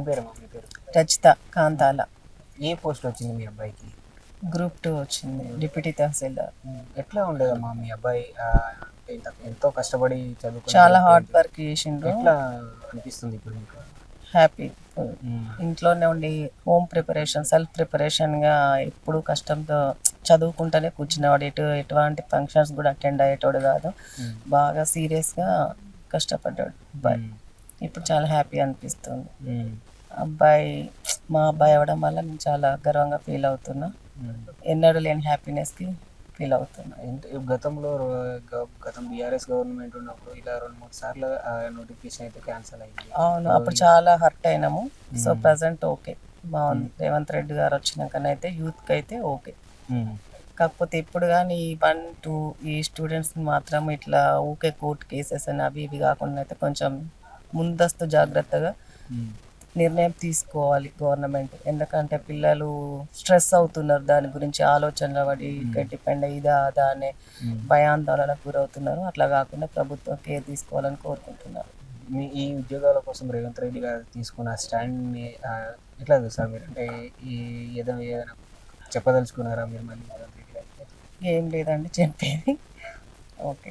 ఏం పేరమ్మా మీ పేరు? రచిత కాంతాల. ఏ పోస్ట్ వచ్చింది మీ అబ్బాయికి? గ్రూప్ టూ వచ్చింది డిప్యూటీ తహసీల్దార్. ఎట్లా ఉండేదమ్మా మీ అబ్బాయి? ఎంతో కష్టపడి చదువుకుని చాలా హార్డ్ వర్క్ చేసిండ్రు ఎట్లా అనిపిస్తుంది ఇప్పుడు మీకు? హ్యాపీ ఇంట్లోనే ఉండి హోమ్ ప్రిపరేషన్ సెల్ఫ్ ప్రిపరేషన్గా ఎప్పుడు కష్టంతో చదువుకుంటూనే కూర్చునేవాడు. ఎటు ఎటువంటి ఫంక్షన్స్ కూడా అటెండ్ అయ్యేటోడు కాదు. బాగా సీరియస్గా కష్టపడ్డాడు ఉమ్, ఇప్పుడు చాలా హ్యాపీ అనిపిస్తుంది. అబ్బాయి మా అబ్బాయి అవ్వడం వల్ల నేను చాలా గర్వంగా ఫీల్ అవుతున్నా. ఎన్నడూ లేని హ్యాపీనెస్కి ఫీల్ అవుతున్నా. గతంలో గతం బీఆర్ఎస్ గవర్నమెంట్ ఉన్నప్పుడు ఇలా రెండు మూడు సార్లు నోటిఫికేషన్ అయితే క్యాన్సిల్ అయింది. అవును అప్పుడు చాలా హర్ట్ అయినాము. సో ప్రజెంట్ ఓకే బాగుంది. రేవంత్ రెడ్డి గారు వచ్చినాకనైతే యూత్కి అయితే ఓకే కాకపోతే ఇప్పుడు కానీ ఈ వన్ టూ ఈ స్టూడెంట్స్ మాత్రం ఇట్లా ఊకే కోర్టు కేసెస్ అని అవి ఇవి కాకుండా అయితే కొంచెం ముందస్తు జాగ్రత్తగా నిర్ణయం తీసుకోవాలి గవర్నమెంట్. ఎందుకంటే పిల్లలు స్ట్రెస్ అవుతున్నారు దాని గురించి ఆలోచనలు పడి ఇక్కడ డిపెండ్ ఇదా అదా అనే. భయాందోళనకు గురవుతున్నారు. అట్లా కాకుండా ప్రభుత్వం కేర్ తీసుకోవాలని కోరుకుంటున్నారు. మీ ఈ ఉద్యోగాల కోసం రేవంత్ రెడ్డి గారు తీసుకున్న స్టాండ్ని ఎట్లా చూస్తారు మీరు? అంటే ఈ ఏదో ఏదైనా చెప్పదలుచుకున్నారా మీరు మళ్ళీ రేవంత్ రెడ్డి గారికి? ఏం లేదండి చెప్పేది. Okay.